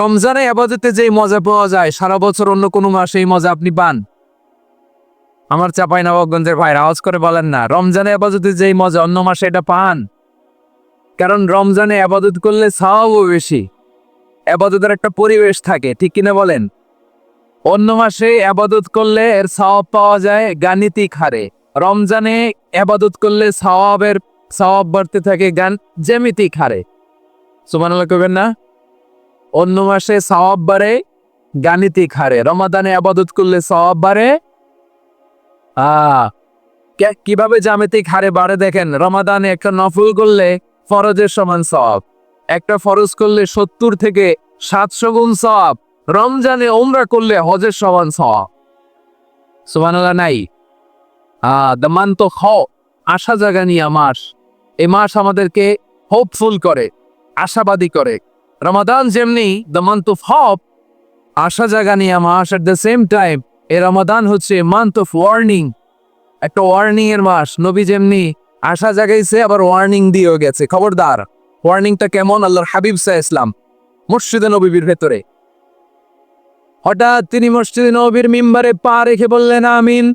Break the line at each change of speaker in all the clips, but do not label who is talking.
রমজানে আবাদতে যেই মজা পাওয়া যায়, সারা বছর অন্য কোনো মাসে এই মজা আপনি পান? আমার চাপাই নবাবগঞ্জের ভাই আওয়াজ করে বলেন না, রমজানে আবাদতে যেই মজা, অন্য মাসে এটা পান? কারণ রমজানে আবাদত করলে সওয়াবও বেশি। আবাদতের একটা পরিবেশ থাকে, ঠিক কিনা বলেন? অন্য মাসে আবাদত করলে এর সওয়াব পাওয়া যায় গাণিতিক হারে। রমজানে আবাদত করলে সওয়াবের, সওয়াব বাড়তে থাকে গান, জ্যামিতিক হারে। সুমানাল্লাহ কবেন না? অন্য মাসে সওয়াব বাড়ে, গাণিতিক হারে। রমাদানে আবাদত করলে সওয়াব বাড়ে। কীভাবে জ্যামিতিক হারে বাড়ে দেখেন, রমাদানে একটা নফল করলে ফরজের সমান সওয়াব। একটা ফরজ করলে সত্তর থেকে সাতশো গুণ সওয়াব। রমজানে ওমরা করলে হজের সমান সওয়াব। সুবহানাল্লাহ, নাই। মান্থ অফ হ, আশা জাগানিয়া মাস। এ মাস আমাদেরকে হোপফুল করে, আশাবাদী করে। রমাদান যেমনি দ্য মান্থ অফ হপ আশা জাগানিয়া মাস at the same time a Ramadan হচ্ছে মান্থ অফ ওয়ার্নিং একটা ওয়ার্নিং এর মাস, নবী যেমনি আশা জাগাইছে, আবার ওয়ার্নিং দিয়েও গেছে। খবরদার ওয়ার্নিংটা কেমন? আল্লাহর হাবিব সাহ ইসলাম, মসজিদে নবীর ভেতরে। হঠাৎ তিনি মসজিদে নবীর মিম্বারে পা রেখে বললেন, আমিন।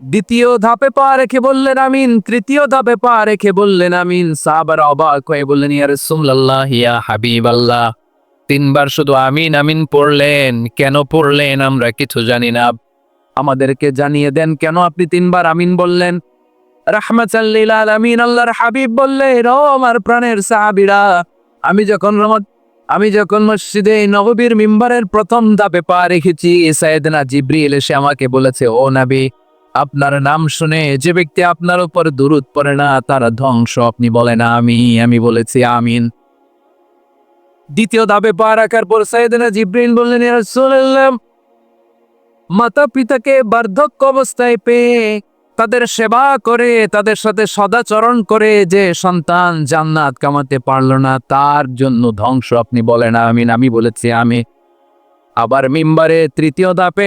দ্বিতীয় ধাপে পা রেখে বললেন আমিন। তৃতীয় ধাপে পা রেখে বললেন আমিন। সাহাবার অবাক হয়ে বললেন, ইয়া রাসূলুল্লাহ, ইয়া হাবিবাল্লাহ। তিনবার শুধু আমিন আমিন পড়লেন। কেন পড়লেন আমরা কিছু জানি না। আমাদেরকে জানিয়ে দেন, কেন আপনি তিনবার আমিন বললেন? রাহমাতাল্লিল আলামিন, আল্লাহর হাবিব বললেন ও আমার প্রাণের সাহাবীরা। আমি যখন রমত আমি যখন মসজিদে নববীর মিম্বারের প্রথম ধাপে পা রেখেছি, সাইয়েদনা জিব্রিল এসে আমাকে বলেছে, ও নবী আপনার নাম শুনে যে ব্যক্তি আপনার উপর দুরুদ পড়ে না, তার ধ্বংস আপনি বলেন আমি আমি বলেছি আমিন। দ্বিতীয় ধাপে পা রাখার পর সাইয়েদনা জিব্রিল বললেন মাতা পিতাকে বার্ধক্য অবস্থায় পেয়ে তাদের সেবা করে, তাদের সাথে সদাচরণ করে যে সন্তান জান্নাত কামাতে পারল না, তার জন্য ধ্বংস আপনি বলেন আমিন। আমি বলেছি আমি আবার মিম্বারে তৃতীয় ধাপে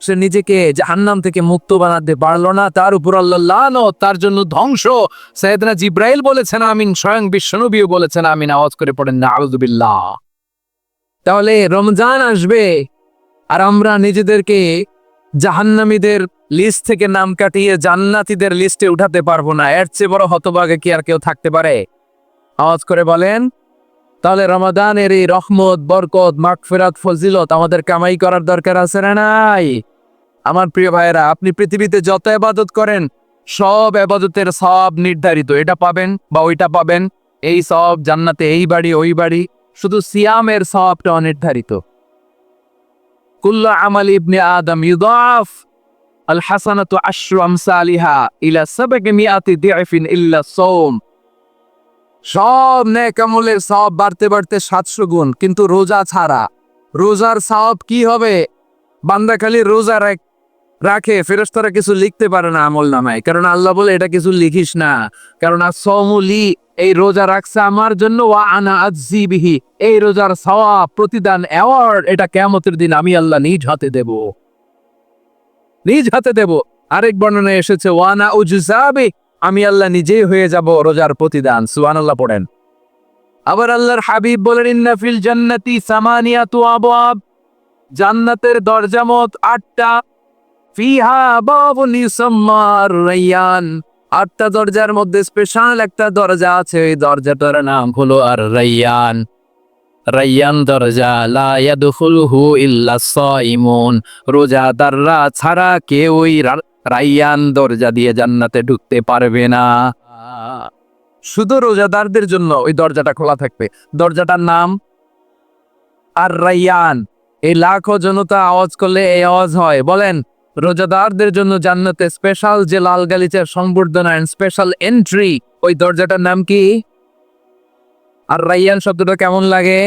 সে নিজেকে জাহান্নাম থেকে মুক্ত বানাতে পারল না। তার উপর আল্লাহ তার জন্য ধ্বংস। সৈয়দনা জিব্রাইল বলেছেন, আমিন। স্বয়ং বিশ্বনবীও বলেছেন, আমিন। আওয়াজ করে পড়েন না আউযুবিল্লাহ তাহলে রমজান আসবে, আর আমরা নিজেদেরকে জাহান্নামীদের লিস্ট থেকে নাম কাটিয়ে জান্নাতিদের লিস্টে উঠাতে পারব না। এর চেয়ে বড় হতভাগে কি আর কেউ থাকতে পারে? আওয়াজ করে বলেন তাহলে রমাদানের এই রহমত, বরকত, মাগফিরাত, ফজিলত আমাদের কামাই করার দরকার আছে না নাই? আমার প্রিয় ভাইয়েরা, আপনি পৃথিবীতে যত আবাদত করেন, সব আবাদতের সব নির্ধারিত। এটা পাবেন বা ওইটা পাবেন, এই সব জান্নাতে, এই বাড়ি, ওই বাড়ি, শুধু সিয়ামের সবটা অনির্ধারিত। কুল্লা আমাল ইবনে আদম ইউদাফ আল হাসানাতু আশরু আমসালিহা ইলা সাবাকি মিআতি দিআফিন ইল্লা সাওম। সব নেকামলের সব বাড়তে বাড়তে সাতশো গুণ, কিন্তু রোজা ছাড়া। রোজার সব কি হবে? বান্দা খালি রোজা রাখ- ফেরস্তারা কিছু লিখতে পারে না আমল নামায়। কারণ আল্লাহ বলে, এটা কিছু লিখিস না। কারণ সমুলি এই রোজা রাখছে আমার জন্য, ওয়া আনা আজিবিহি এই রোজার সওয়াব, প্রতিদান অ্যাওয়ার্ড এটা কেমতের দিন আমি আল্লাহ নিজ হাতে দেব। নিজ হাতে দেব। আরেক বর্ণনায় এসেছে ওয়ানা উজসাবি আমি আল্লাহ নিজেই হয়ে যাব রোজার প্রতিদান, সুবহানাল্লাহ পড়েন। আবার আল্লাহর হাবিব বলেন, ইন্না ফিল সামানিয়া সামানিয়াতু আবওয়াব। জান্নাতের দরজা মত আটটা। ফিহা বাবুন ইউসাম্মা রাইয়ান আটটা দরজার মধ্যে স্পেশাল একটা দরজা আছে, ওই দরজাটার নাম হলো আর রাইয়ান রাইয়ান দরজা, লা ইয়াদখুলুহু ইল্লা সাইমুন। রোজাদাররা ছাড়া কেউই রাইয়ান দরজা দিয়ে জান্নাতে ঢুকতে পারবে না। শুধু রোজাদারদের জন্য ওই দরজাটা খোলা থাকবে। দরজাটার নাম আর রাইয়ান। এই লাখো জনতা আওয়াজ করলে এই আওয়াজ হয়। বলেন, রোজাদারদের জন্য জান্নাতে স্পেশাল যে লাল গালিচার সংবর্ধনা স্পেশাল এন্ট্রি ওই দরজাটার নাম কি? আর রাইয়ান শব্দটা কেমন লাগে?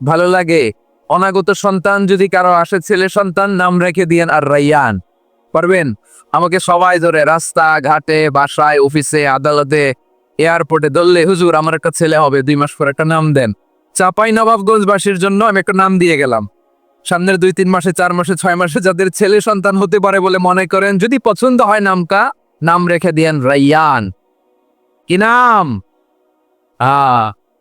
ভালো লাগে। অনাগত সন্তান যদি কারও আসে, ছেলে সন্তান, নাম রেখে দিয়েন আর রাইয়ান। পারবেন? আমাকে সবাই ধরে রাস্তা, ঘাটে, বাসায়, অফিসে, আদালতে, এয়ারপোর্টে ধরলে হুজুর আমার একটা ছেলে হবে, দুই মাস পর একটা নাম দেন। চাপাই নবাবগঞ্জবাসীর জন্য আমি একটা নাম দিয়ে গেলাম। সামনের দুই, তিন মাসে, চার মাসে, ছয় মাসে যাদের ছেলে সন্তান হতে পারে বলে মনে করেন, যদি পছন্দ হয় নামটা, নাম রেখে দিয়েন রাইয়ান। কি নাম? আ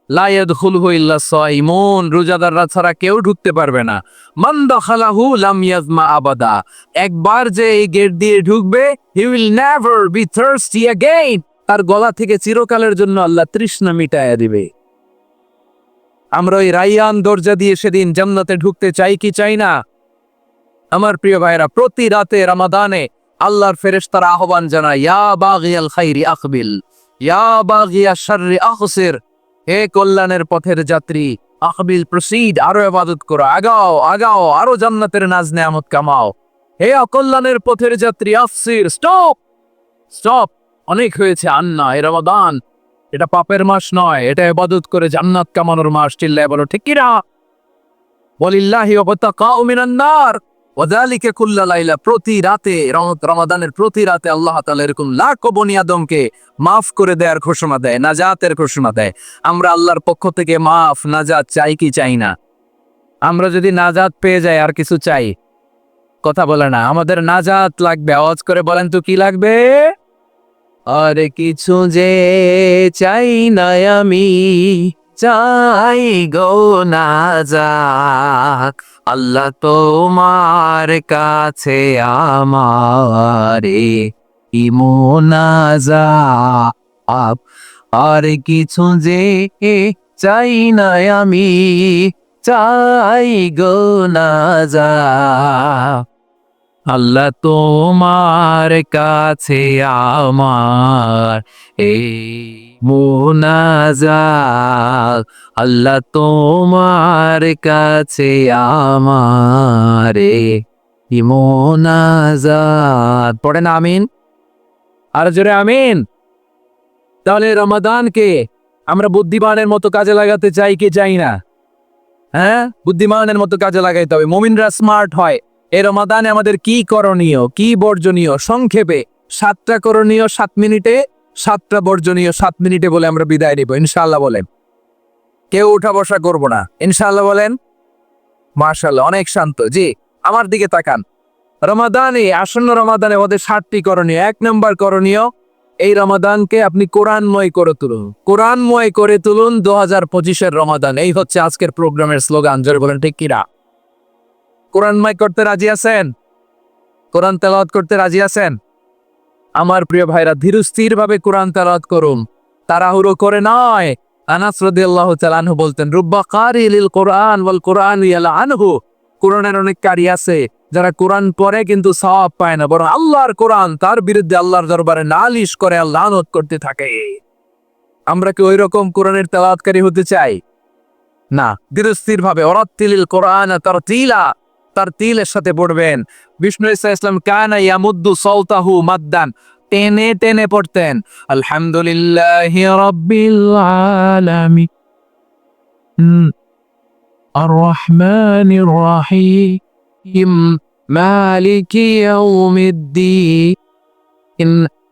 লায়াদ হুলহু ইল্লা সাইমুন রোজাদাররা ছাড়া কেউ ঢুকতে পারবে না। মান দখালাহু লাম ইয়াজমা আবাদা। একবার যে এই গেট দিয়ে ঢুকবে, he will never be thirsty again. তার গলা থেকে চিরকালের জন্য আল্লাহ তৃষ্ণা মিটায়া দিবে। আমরা ওই রাইয়ান দরজা দিয়ে সেদিন জান্নাতে ঢুকতে চাই কি চাই না? আমার প্রিয় ভাইরা প্রতি রাতে রামাদানে আল্লাহর ফেরেশতারা আহ্বান জানায়, ইয়া বাগিয়াল খাইরি আকবিল ইয়া বাগিয়া শাররি আখসির। হে কল্যাণের পথের যাত্রী আকবিল প্রসিড আরও ইবাদত করো। আগাও আগাও, আরও জান্নাতের নাজ নেয়ামত কামাও। হে অকল্যাণের পথের যাত্রী, আফসির, স্টপ! স্টপ! অনেক হয়েছে আন্না, এ রমাদান। এটা পাপের মাস নয়, এটা এবাদত করে জান্নাত কামানোর মাস। চিল্লায় বলো ঠিক কিনা বলিল্লাহি ওয়াতাকাউ মিনান নার। ওয়াযালিকা কুল্লা লাইলা প্রতি রাতে, রম- রমাদানের প্রতি রাতে আল্লাহ তাআলা এরকম লাখ বনি আদমকে মাফ করে দেওয়ার ঘোষণা দেয়, নাজাতের ঘোষণা দেয়। আমরা আল্লাহর পক্ষ থেকে মাফ, নাজাত চাই কি চাই না? আমরা যদি নাজাত পেয়ে যাই, আর কিছু চাই? কথা বলে না, আমাদের নাজাত লাগবে। আওয়াজ করে বলেন তো কি লাগবে? আর কিছু যে চাই না আমি। চাই গো নাজাত আল্লাহ তোমার কাছে আমারে ইমোনাজা আপ আর কিছু যে চাই না আমি চাই গো নাজা আল্লাহ তোমার কাছে আমার এই মোনাজাত, আল্লাহ তোমার কাছে আমারে। মোনাজাত। পড়েন আমিন। আর জোরে আমিন। তাহলে রমাদানকে আমরা বুদ্ধিমানের মতো কাজে লাগাতে চাই কি চাই না? হ্যাঁ? বুদ্ধিমানের মতো কাজে লাগাইতে হবে। মমিনরা স্মার্ট হয়। এ রমাদানে আমাদের কি করণীয়, কি বর্জনীয়? সংক্ষেপে সাতটা করণীয় সাত মিনিটে সাতটা বর্জনীয় সাত মিনিটে বলে আমরা বিদায় নিব ইনশাল্লাহ বলেন। কেউ উঠা বসা করব না ইনশাল্লাহ বলেন। মার্শাল্লাহ অনেক শান্ত। জি, আমার দিকে তাকান। রমাদানে, আসন্ন রমাদানে ওদের সাতটি করণীয়। এক নম্বর করণীয়, এই রমাদানকে আপনি কোরআনময় করে তুলুন। কোরআনময় করে তুলুন দু হাজার পঁচিশের রমাদান। এই হচ্ছে আজকের প্রোগ্রামের স্লোগান, জোরে বলেন, ঠিক কিরা কোরআনময় করতে রাজি আছেন? কোরআন তেলাওয়াত করতে রাজি আছেন? আমার প্রিয় ভাইরা ধীরস্থির ভাবে কোরআন তেলাওয়াত করুন। তাড়াহুড়ো করে নয়। আনাস রাদিয়াল্লাহু তাআলা আনহু বলতেন, রুব্বা কারি লিল কোরআন ওয়াল কোরআন ইয়ালা আনহু। কোরআনের অনেক কারি আছে, যারা কোরআন পড়ে কিন্তু সওয়াব পায় না, বরং আল্লাহর কোরআন, তার বিরুদ্ধে আল্লাহর দরবারে নালিশ করে আল্লাহ লানত করতে থাকে। আমরা কি ওই রকম কোরআনের তেলাওয়াতকারী হতে চাই? না। ধীরস্থির ভাবে অরাত্তিলিল কোরআন তার তিলা তার তিলের সাথে পড়বেন। বিষ্ণু ইসা ইসলাম কানা ইয়ামুদ্দু সৌতাহু মাদ্দান। টেনে টেনে পড়তেন। আলহামদুলিল্লাহ রব্বিল আলামি। আর রহমানির রহিম। মালিকি ইয়াউমিদ্দিন।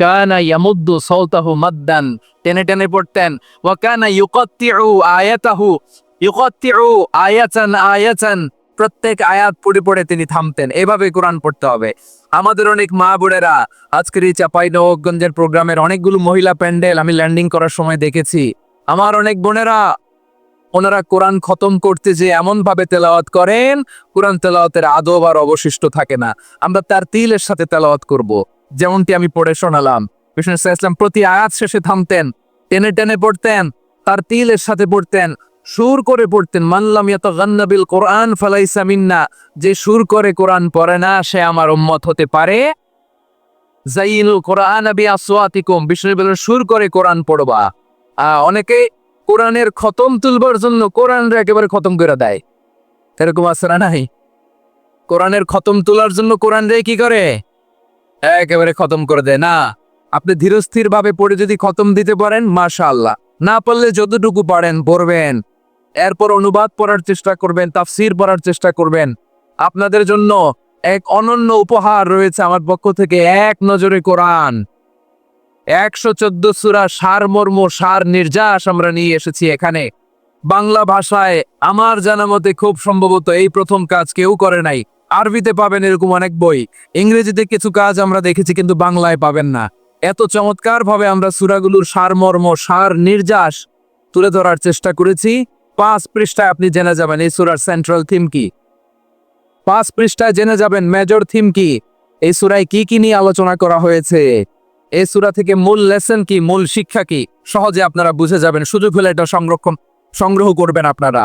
কানা ইয়ামুদ্দু সাউতাহু মাদ্দান। টেনে টেনে পড়তেন, ওয়া কানা ইউকাত্তিউ আয়াতাহু, ইউকাত্তিউ আয়াতান আয়াতান। প্রত্যেক আয়াত পড়ে পড়ে তিনি থামতেন। এভাবে কোরআন পড়তে হবে। আমাদের অনেক মা বোনেরা আজকের এই চাপাই নবগঞ্জের প্রোগ্রামের অনেকগুলো মহিলা প্যান্ডেল আমি ল্যান্ডিং করার সময় দেখেছি। আমার অনেক বোনেরা, ওনারা কোরআন খতম করতে যে এমন ভাবে তেলাওয়াত করেন, কোরআন তেলাওয়াতের আদব আর অবশিষ্ট থাকে না। আমরা তার তিলের সাথে তেলাওয়াত করব। যেমনটি আমি পড়ে শোনালাম। বিষ্ণু প্রতি আয়াত শেষে থামতেন, টেনে টেনে পড়তেন, তার তিলের সাথে পড়তেন, সুর করে পড়তেন মানলাম ইয়াতাগান্নাবিল কোরআন ফালাইসা যে সুর করে কোরআন পড়ে না, সে আমার উম্মত হতে পারে? জাইনুল কোরআন আবি আসওয়াতিকুম বিষ্ণু সুর করে কোরআন পড়বা। অনেকে কোরআনের খতম তুলবার জন্য কোরআনরে একেবারে খতম করে দেয়। এরকম না নাই? কোরআনের খতম তোলার জন্য কোরআন রে কি করে? একেবারে খতম করে দেয়। না, আপনি ধীরস্থির ভাবে পড়ে যদি খতম দিতে পারেন, মাশাআল্লাহ। না পারলে যতটুকু পারেন, পড়বেন। এরপর অনুবাদ পড়ার চেষ্টা করবেন, তাফসির পড়ার চেষ্টা করবেন। আপনাদের জন্য এক অনন্য উপহার রয়েছে আমার পক্ষ থেকে, এক নজরে কোরআন। একশো চোদ্দ সুরা সার মর্ম, সার নির্যাস আমরা নিয়ে এসেছি এখানে। বাংলা ভাষায় আমার জানা মতে খুব সম্ভবত এই প্রথম কাজ কেউ করে নাই। আরবিতে পাবেন এরকম অনেক বই। ইংরেজিতে কিছু কাজ আমরা দেখেছি কিন্তু বাংলায় পাবেন না। এত চমৎকার ভাবে আমরা সুরাগুলোর সারমর্ম, সার নির্যাস তুলে ধরার চেষ্টা করেছি। পাঁচ পৃষ্ঠায় আপনি জেনে যাবেন এই সুরার সেন্ট্রাল থিম কি। পাঁচ পৃষ্ঠায় জেনে যাবেন মেজর থিম কি। এই সুরায় কি কি নিয়ে আলোচনা করা হয়েছে। এই সুরা থেকে মূল লেসন কি, মূল শিক্ষা কি, সহজে আপনারা বুঝে যাবেন। সুযোগ হলে এটা সংরক্ষণ, সংগ্রহ করবেন আপনারা।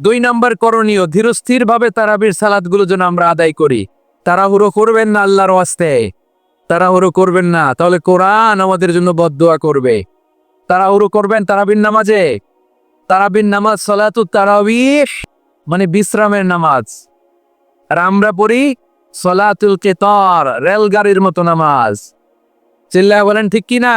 দুই নাম্বার করণীয় ধীরস্থির ভাবে তারাবির সালাদগুলো যেন আমরা আদায় করি। তাড়াহুড়ো করবেন না আল্লাহর ওয়াস্তে। তাড়াহুড়ো করবেন না, তাহলে কোরআন আমাদের জন্য বদদোয়া করবে। তাড়াহুড়ো করবেন তারাবির নামাজে। তারাবির নামাজ সলাতু তারাবিহ মানে বিশ্রামের নামাজ। আর আমরা পড়ি সলাতুল কেতর, রেলগাড়ির মতো নামাজ। চিল্লায় বলেন ঠিক কি না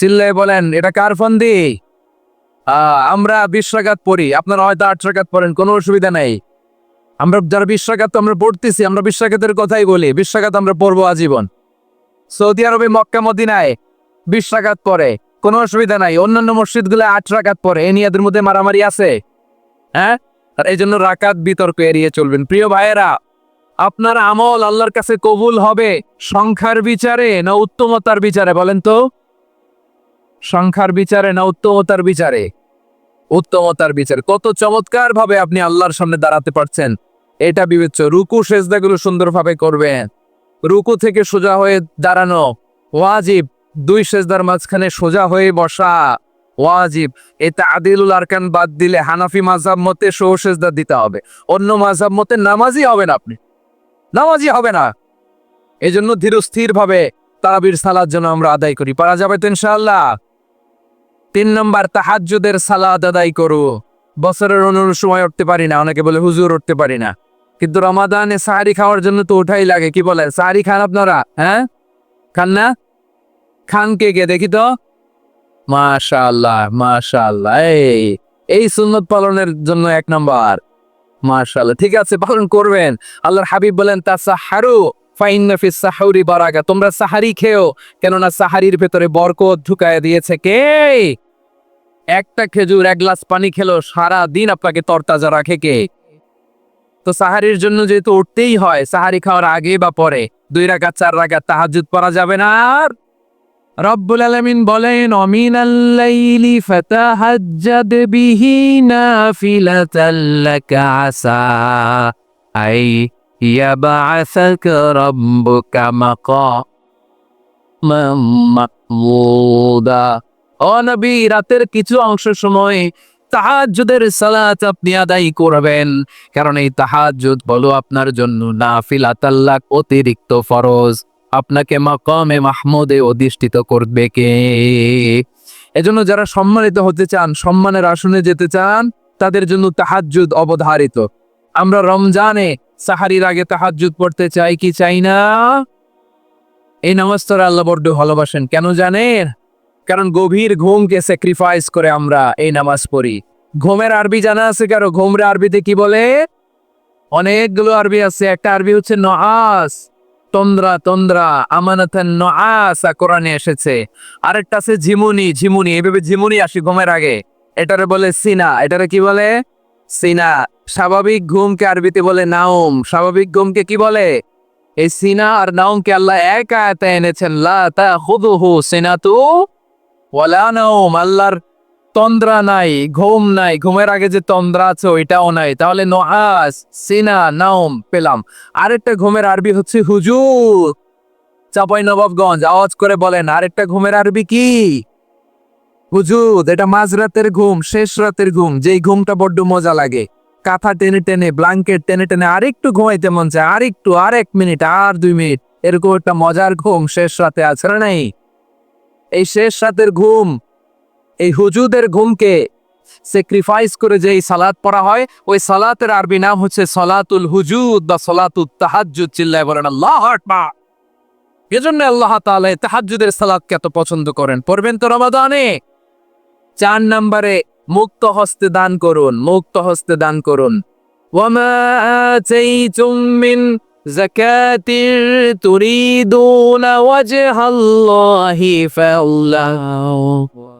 চিল্লায় বলেন, এটা কার ফন্দি? আমরা বিশ পড়ি, আপনারা হয়তো আট পড়েন, কোনো অসুবিধা নেই। আমরা যারা বিশ আমরা পড়তেছি, আমরা বিশ কথাই বলি, বিশ আমরা পড়ব আজীবন। সৌদি আরবে মক্কা, মদিনায় বিশ পরে কোনো অসুবিধা নাই। অন্যান্য মসজিদগুলো আট রাকাত পরে এ নিয়ে মধ্যে মারামারি আছে। হ্যাঁ? আর এই জন্য রাকাত বিতর্ক এড়িয়ে চলবেন। প্রিয় ভাইয়েরা, আপনার আমল আল্লাহর কাছে কবুল হবে সংখ্যার বিচারে না উত্তমতার বিচারে, বলেন তো? সংখ্যার বিচারে না উত্তমতার বিচারে? উত্তমতার বিচারে। কত চমৎকার ভাবে আপনি আল্লাহর সামনে দাঁড়াতে পারছেন। এটা বিবেচ্য। রুকু সেজদাগুলো সুন্দরভাবে করবেন। রুকু থেকে সোজা হয়ে দাঁড়ানো। ওয়াজিব। দুই সেজদার মাঝখানে সোজা হয়ে বসা। ওয়াজিব। এটা আদিলুল আরকান বাদ দিলে হানাফি মাঝাব মতে সৌ সেজদা দিতে হবে। অন্য মাঝাব মতে নামাজই হবে না আপনি। নামাজই হবে না। এই জন্য ধীরস্থির ভাবে তারাবির সালার জন্য আমরা আদায় করি। পারা যাবে তো ইনশাআল্লাহ। তিন নম্বর, তাহাজ্জুদের সালাদ আদায় করু। বছরের অনুর সময় উঠতে পারি না। অনেকে বলে, হুজুর, উঠতে পারি না। কিন্তু রমাদানে সাহারি খাওয়ার জন্য তো ওঠাই লাগে। কি বলে? সাহারি খান আপনারা? হ্যাঁ? খান না? খান কে কে? দেখি তো। মাশাআল্লাহ মাশাআল্লাহ। এই এই সুন্নত পালনের জন্য এক নাম্বার। মাশাআল্লাহ, ঠিক আছে, পালন করবেন। আল্লাহর হাবিব বলেন, তাসাহারু। ফাইন্না ফিস সাহুরি বারাকা, তোমরা সাহারি খেও। কেননা সাহারির ভেতরে বরকত ঢুকায় দিয়েছে কে? একটা খেজুর, এক গ্লাস পানি খেলো সারা দিন আপনাকে তরতাজা রাখে কে? তো সাহারির জন্য যেহেতু উঠতেই হয়, সাহারি খাওয়ার আগে বা পরে, দুই রাকাত, চার রাকাত তাহাজ্জুদ পড়া যাবে না আর? রব্বুল আলামিন বলেন, অমিনাল লাইলি ফাতাহাজ্জাদ বিহি নাফিলাতাল লাকা আসা। আই রাব্বুকা মাকামাম মাহমুদা ও নবী, রাতের কিছু অংশ সময় তাহাজ্জুদের সালাত আপনি আদায় করবেন। কারণ এই তাহাজ্জুদ বলো আপনার জন্য নাফিলাতাল্লাক অতিরিক্ত ফরজ। আপনাকে মাকামে মাহমুদে অধিষ্ঠিত করবে কে? এজন্য যারা সম্মানিত হতে চান, সম্মানের আসনে যেতে চান, তাদের জন্য তাহাজ্জুদ অবধারিত। আমরা রমজানে সাহারির আগে তাহাজ্জুদ পড়তে চাই কি চাই না? এই নামাজ তোরা আল্লাহ বড্ড ভালোবাসেন, কেন জানেন? কারণ গভীর ঘুমকে স্যাক্রিফাইস করে আমরা এই নামাজ পড়ি। ঘুমের আরবি জানা আছে কারও? ঘুমরে আরবিতে কি বলে? অনেকগুলো আরবি আছে, একটা আরবি হচ্ছে নআস। তন্দ্রা তন্দ্রা, আমানাতান নআসা কোরআনে এসেছে। আরেকটা আছে ঝিমুনি ঝিমুনি, এভাবে ঝিমুনি আসি ঘুমের আগে। এটারে বলে সিনা, এটারে কি বলে? সিনা, স্বাভাবিক ঘুমকে আরবিতে বলে নাওম। স্বাভাবিক ঘুমকে কি বলে? এই সিনা আর নাওমকে আল্লাহ এক আয়াতে এনেছেন, লা তাখুযুহু সিনাতু ওয়ালা নাওম। আল্লাহর তন্দ্রা নাই, ঘুম নাই। ঘুমের আগে যে তন্দ্রা আছে, ওইটাও নাই। তাহলে নোয়াস সিনা, নাওম পেলাম। আরেকটা ঘুমের আরবি হচ্ছে হুজুর। চাপাই নবাবগঞ্জ আওয়াজ করে বলেন, আরেকটা ঘুমের আরবি কি? হুজুর, এটা মাঝরাতের ঘুম, শেষ রাতের ঘুম, যেই ঘুমটা বড্ড মজা লাগে। কাঁথা টেনে টেনে, ব্লাঙ্কেট টেনে টেনে আরেকটু ঘুমাইতে মন চায়, আরেকটু আর এক মিনিট, আর দুই মিনিট। এরকম একটা মজার ঘুম শেষ রাতে আছে না নাই? এই শেষ রাতের ঘুম, এই হুজুদের ঘুমকে স্যাক্রিফাইস করে যে এই সালাত পড়া হয়, ওই সালাতের আরবি নাম হচ্ছে সলাতুল হুজুদ বা সলাতুল তাহাজ্জুদ, চিল্লায় বলেন, আল্লাহ আকবার। এজন্য আল্লাহ তাআলা তাহাজ্জুদের সালাতকে এত পছন্দ করেন। পড়বেন তো রমাদানে। চার নম্বরে মুক্ত হস্তে দান করুন মুক্ত হস্তে দান করুন। তুরিদুনা ওয়াজহাল্লাহি মুদাইফুন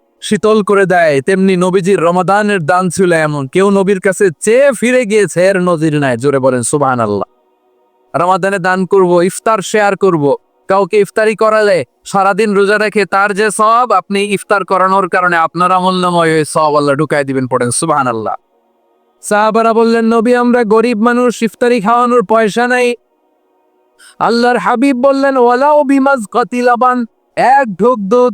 শীতল করে দেয়, তেমনি নবীজির রমাদানের দান ছিল এমন। কেউ নবীর কাছে চেয়ে ফিরে গিয়েছে এর নজির নাই জোরে বলেন সুবাহ আল্লাহ রমাদানে দান করব, ইফতার শেয়ার করব। কাউকে ইফতারি করালে সারাদিন রোজা রেখে তার যে সব আপনি ইফতার করানোর কারণে আপনার আমল্যময় হয়ে সব আল্লাহ ঢুকাই দিবেন, পড়েন সুবাহান আল্লাহ সাহাবারা বললেন, নবী, আমরা গরিব মানুষ, ইফতারি খাওয়ানোর পয়সা নাই। আল্লাহর হাবিব বললেন ওলাও বিমাজ কতিলাবান, এক ঢোক দুধ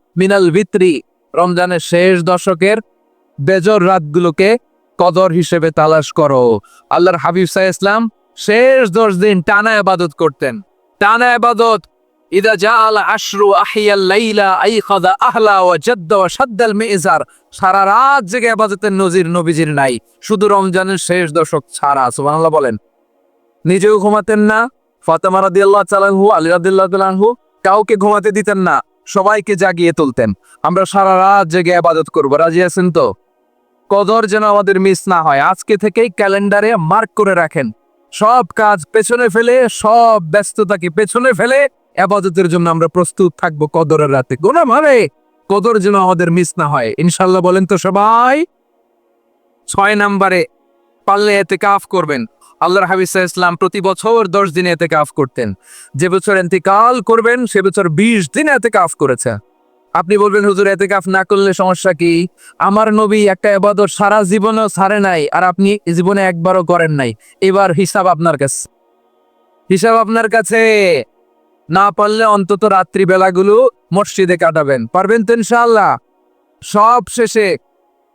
মিনাল ভিত্রি রমজানের শেষ দশকের বেজর রাতগুলোকে কদর হিসেবে তালাশ করো। আল্লাহর হাবিব সাহ ইসলাম শেষ দশ দিন টানা আবাদত করতেন। টানা আবাদত ইদা জাআল আশরু আহিয়াল লাইলা আইখাদা আহলা ওয়া জাদ্দা ওয়া শাদ্দাল মিজার। সারা রাত জেগে আবাদতের নজির নবীজির নাই। শুধু রমজানের শেষ দশক ছাড়া, সুবহানাল্লাহ বলেন। নিজেও ঘুমাতেন না। ফাতেমা রাদিয়াল্লাহু তাআলাহু আলী রাদিয়াল্লাহু তাআলাহু কাউকে ঘুমাতে দিতেন না। সবাইকে জাগিয়ে তুলতেন। আমরা সারা রাত জেগে আবাদত করব। রাজি আছেন তো? কদর যেন আমাদের মিস না হয়। আজকে থেকেই ক্যালেন্ডারে মার্ক করে রাখেন। সব কাজ পেছনে ফেলে, সব ব্যস্ততাকে পেছনে ফেলে আবাদতের জন্য আমরা প্রস্তুত থাকব কদরের রাতে। গোনা মারে কদর যেন আমাদের মিস না হয়। ইনশাল্লাহ বলেন তো সবাই? ছয় নাম্বারে পারলে এতে কাফ করবেন। আল্লাহর হাবিজ ইসলাম প্রতি বছর দশ দিনে এতে কাফ করতেন। যে বছর এতেকাল করবেন, সে বছর বিশ দিন এতে কাফ করেছে আপনি বলবেন, হুজুর এতে কাফ না করলে সমস্যা কি? আমার নবী একটা এবাদত সারা জীবনেও ছাড়ে নাই আর আপনি জীবনে একবারও করেন নাই। এবার হিসাব আপনার কাছে। হিসাব আপনার কাছে। না পারলে অন্তত রাত্রি বেলাগুলো মসজিদে কাটাবেন। পারবেন তো ইনশাআল্লাহ। সব শেষে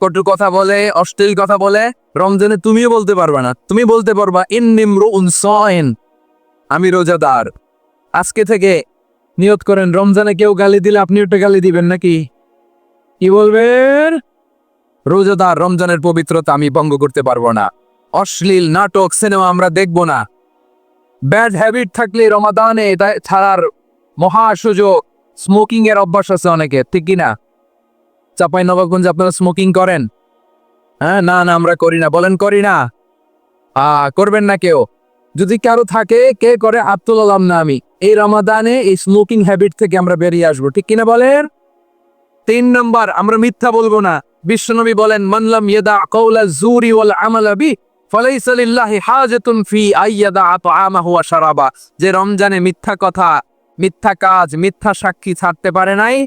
কটু কথা বলে, অশ্লীল কথা বলে, রমজানে তুমিও বলতে পারবে না। তুমি বলতে পারবা ইন্নিমরুন সায়েম আমি রোজাদার। আজকে থেকে নিয়ত করেন, রমজানে কেউ গালি দিলে আপনি একটা গালি দিবেন নাকি? কি বলবেন? রোজাদার, রমজানের পবিত্রতা আমি ভঙ্গ করতে পারব না। অশ্লীল নাটক, সিনেমা আমরা দেখব না। ব্যাড হ্যাবিট থাকলে রমাদানে ছাড়ার মহা সুযোগ। স্মোকিং এর অভ্যাস আছে অনেকে ঠিক কি না? চাপাই নবাবগঞ্জ আপনারা স্মোকিং করেন? হ্যাঁ না না, আমরা করি না। বলেন, করি না। আ, করবেন না কেউ। যদি কারও থাকে, কে করে? হাত তোলালাম না আমি এই রমাদানে এই স্মোকিং হ্যাবিট থেকে আমরা বেরিয়ে আসব। ঠিক কিনা বলেন? তিন নম্বর, আমরা মিথ্যা বলব না। বিশ্বনবী বলেন মানলাম ইয়াদা কওলা জুরি ওয়াল আমালা বি, ফালাইসা লিল্লাহি ফি আইয়াদা আতআমাহু ওয়া শারাবা। যে রমজানে মিথ্যা কথা, মিথ্যা কাজ, মিথ্যা সাক্ষী ছাড়তে পারে নাই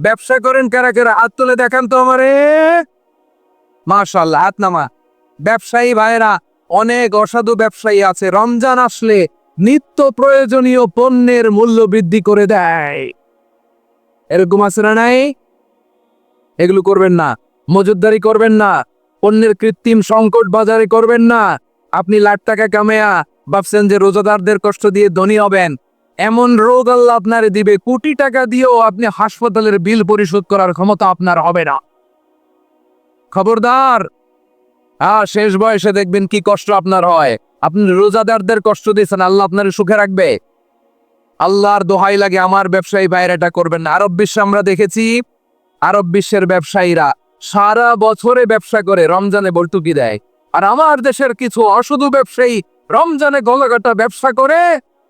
ব্যবসা করেন কারা কারা? হাত তুলে দেখান তো আমারে। মাশাল্লাহ হাত নামা। ব্যবসায়ী ভাইরা অনেক অসাধু ব্যবসায়ী আছে। রমজান আসলে নিত্য প্রয়োজনীয় পণ্যের মূল্য বৃদ্ধি করে দেয়। এরকম আছে না নাই? এগুলো করবেন না। মজুদদারি করবেন না। পণ্যের কৃত্রিম সংকট বাজারে করবেন না। আপনি লাখ টাকা কামেয়া ভাবছেন যে রোজাদারদের কষ্ট দিয়ে ধনী হবেন। এমন রোগ আল্লাহ আপনারে দিবে, কোটি টাকা দিয়েও আপনি হাসপাতালের বিল পরিশোধ করার ক্ষমতা আপনার হবে না। খবরদার হ্যাঁ শেষ বয়সে দেখবেন কি কষ্ট আপনার হয়। আপনি রোজাদারদের কষ্ট দিয়েছেন, আল্লাহ আপনার সুখে রাখবে। আল্লাহর দোহাই লাগে, আমার ব্যবসায়ী বাইরে এটা করবেন না। আরব বিশ্বে আমরা দেখেছি, আরব বিশ্বের ব্যবসায়ীরা সারা বছরে ব্যবসা করে, রমজানে বলটুকি দেয়। আর আমার দেশের কিছু অসাধু ব্যবসায়ী রমজানে গলাকাটা ব্যবসা করে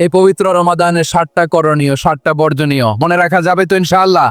এই পবিত্র রমাদানের সাতটা করণীয় সাতটা বর্জনীয়। মনে রাখা যাবে তো ইনশাআল্লাহ?